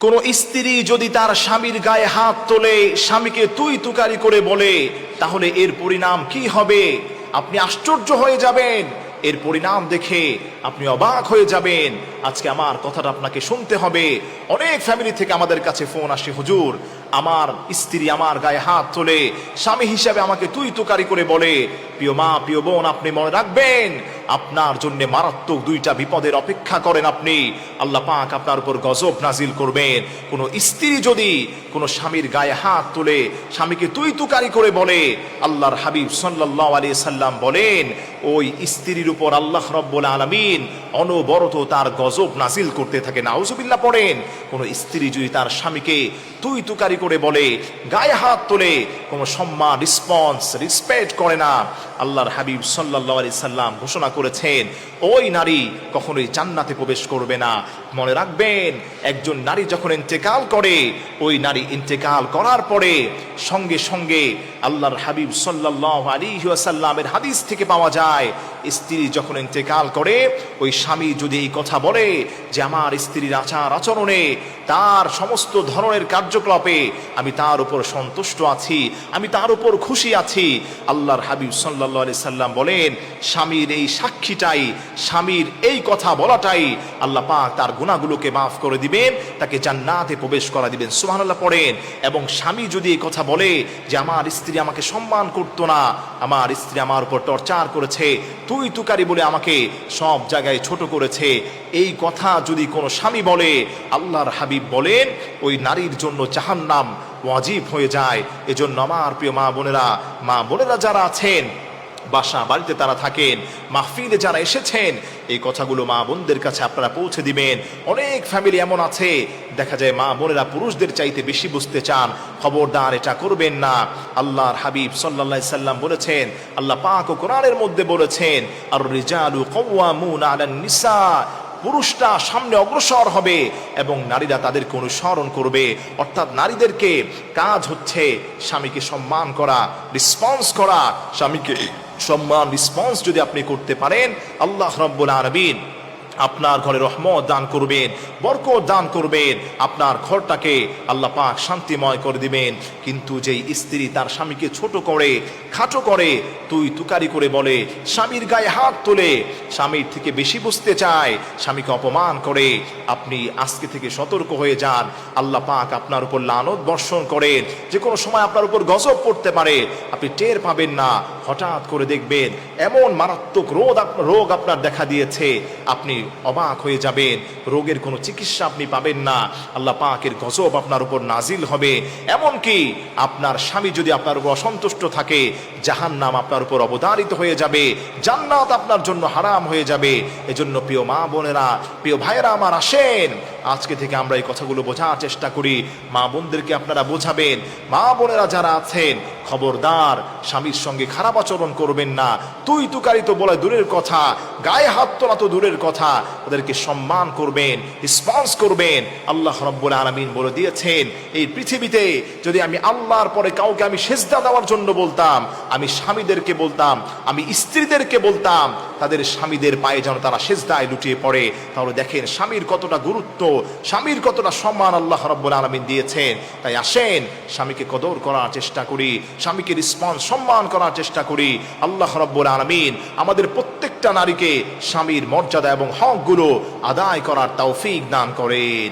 কোন স্ত্রী যদি তার স্বামীর গায়ে হাত তোলে, স্বামীকে তুই তুকারি করে বলে, তাহলে এর পরিণাম কি হবে? আপনি আশ্চর্য হয়ে যাবেন। এর পরিণাম দেখে আপনি অবাক হয়ে যাবেন। আজকে আমার কথাটা আপনাকে শুনতে হবে। অনেক ফ্যামিলি থেকে আমাদের কাছে ফোন আসে, হুজুর, আমার স্ত্রী আমার গায়ে হাত তোলে, স্বামী হিসাবে আমাকে তুই তুকারি করে বলে। প্রিয় মা, প্রিয় বোন, আপনি মনে রাখবেন আপনার জন্য মারাত্মক দুইটা বিপদের অপেক্ষা করেন আপনি। আল্লাহ পাক আপনার উপর গজব নাজিল করবেন। কোন স্ত্রী যদি কোন স্বামীর গায়ে হাত তোলে স্বামীকে তুই তুকারি করে বলে, আল্লাহর হাবিব সাল্লাহ আলী সাল্লাম বলেন, ওই স্ত্রীর উপর আল্লাহ রব্বুল আলমিন অনবরত তার গজব নাজিল করতে থাকে। নাউজুবিল্লাহ পড়েন, কোন স্ত্রী যদি তার স্বামীকে তুই তুকারি করে বলে, গায়ে হাত তোলে কোনো সম্মান রিসপন্স রিসপেক্ট করে না আল্লাহর হাবিব সাল্লাহ আলি সাল্লাম ঘোষণা করেছেন, ওই নারী কখনোই জান্নাতে প্রবেশ করবে না। মনে রাখবেন, একজন নারী যখন ইন্তেকাল করে, ওই নারী ইন্তেকাল করার পরে সঙ্গে সঙ্গে আল্লাহর হাবিব সাল্লাহ আলী সাল্লামের হাদিস থেকে পাওয়া যায়, স্ত্রী যখন ইন্তেকাল করে, ওই স্বামী যদি এই কথা বলে যে আমার স্ত্রীর আচার আচরণে তার সমস্ত ধরনের কার্যকলাপে আমি তার উপর সন্তুষ্ট আছি, আমি তার উপর খুশি আছি, আল্লাহর হাবিব সাল্লাহ আলি সাল্লাম বলেন, স্বামীর এই সাক্ষীটাই, স্বামীর এই কথা বলাটাই আল্লাহ পাক তার গুণাগুলোকে মাফ করে দিবেন, তাকে জান্নাতে প্রবেশ করা দিবেন। সুবহানাল্লাহ পড়েন। এবং স্বামী যদি এই কথা বলে যে আমার স্ত্রী আমাকে সম্মান করতো না। আমার স্ত্রী আমার উপর টর্চার করেছে। তুই তুকারি বলে আমাকে সব জায়গায় ছোট করেছে। এই কথা যদি কোনো স্বামী বলে, আল্লাহর হাবিব বলেন, ওই নারীর জন্য জাহান্নাম ওয়াজিব হয়ে যায়। এজন্য আমার প্রিয় মা বোনেরা মা বোনেরা যারা আছেন বাসা, বাড়িতে তারা থাকেন। মাহফিলে যারা এসেছেন, এই কথাগুলো মা বোনদের কাছে আপনারা পৌঁছে দিবেন। অনেক ফ্যামিলি এমন আছে, দেখা যায় মা বোনেরা পুরুষদের চাইতে বেশি বুঝতে চান, খবরদার এটা করবেন না। আল্লাহর হাবিব সাল্লাহ সাল্লাম বলেছেন, আল্লাহ পাক ও কোরআনের মধ্যে বলেছেন আর রিজালু কওয়ামুন নিসা পুরুষটা সামনে অগ্রসর হবে এবং নারীরা তাদেরকে অনুসরণ করবে। অর্থাৎ নারীদেরকে কাজ হচ্ছে স্বামীকে সম্মান করা রেসপন্স করা, স্বামীকে সম্মান রিসপন্স যদি আপনি করতে পারেন আল্লাহ রব্বুল আরবিন আপনার ঘরে রহমত দান করবেন, বরকত দান করবেন। আপনার ঘরটাকে আল্লাহ পাক শান্তিময় করে দিবেন। কিন্তু যেই স্ত্রী তার স্বামীকে ছোট করে, খাটো করে, তুই তুকারি করে বলে, স্বামীর গায়ে হাত তোলে, স্বামীর থেকে বেশি বুঝতে চায়, স্বামীকে অপমান করে, আপনি আজকে থেকে সতর্ক হয়ে যান। আল্লাহ পাক আপনার উপর লানত বর্ষণ করেন। যে কোনো সময় আপনার উপর গজব পড়তে পারে। আপনি টের পাবেন না। হঠাৎ করে দেখবেন, এমন মারাত্মক রোগ রোগ আপনার দেখা দিয়েছে। আপনি অবাক হয়ে যাবেন। রোগের কোনো চিকিৎসা আপনি পাবেন না। আল্লাহ পাকের গজব আপনার উপর নাজিল হবে। এমনকি আপনার স্বামী যদি আপনার উপর অসন্তুষ্ট থাকে জাহান নাম আপনার উপর অবদারিত হয়ে যাবে। জান্নাত আপনার জন্য হারাম হয়ে যাবে। এজন্য প্রিয় মা বোনেরা, প্রিয় ভাইয়েরা আমার আসেন। আজকে থেকে আমরা এই কথাগুলো বোঝার চেষ্টা করি। মা বোনদেরকে আপনারা বোঝাবেন। মা বোনেরা যারা আছেন, খবরদার, স্বামীর সঙ্গে খারাপ আচরণ করবেন না। তুই তুকারি তো বলে দূরের কথা, গায়ে হাত তোলা তো দূরের কথা। ওদেরকে সম্মান করবেন রেসপন্স করবেন। আল্লাহ রব্বুল আলমিন বলে দিয়েছেন, এই পৃথিবীতে যদি আমি আল্লাহর পরে কাউকে আমি সেজদা দেওয়ার জন্য বলতাম, আমি স্বামীদেরকে বলতাম, আমি স্ত্রীদেরকে বলতাম, তাদের স্বামীদের পায়ে যেন তারা সেজদায় লুটিয়ে পড়ে। তাহলে দেখেন স্বামীর কতটা গুরুত্ব স্বামীর কতটা সম্মান আল্লাহ রব্বুল আলমিন দিয়েছেন। তাই আসেন, স্বামীকে কদর করার চেষ্টা করি, স্বামীকে রিসপন্স, সম্মান করার চেষ্টা করি। আল্লাহ রব্বুল আলমিন আমাদের প্রত্যেকটা নারীকে স্বামীর মর্যাদা এবং হকগুলো আদায় করার তৌফিক দান করেন।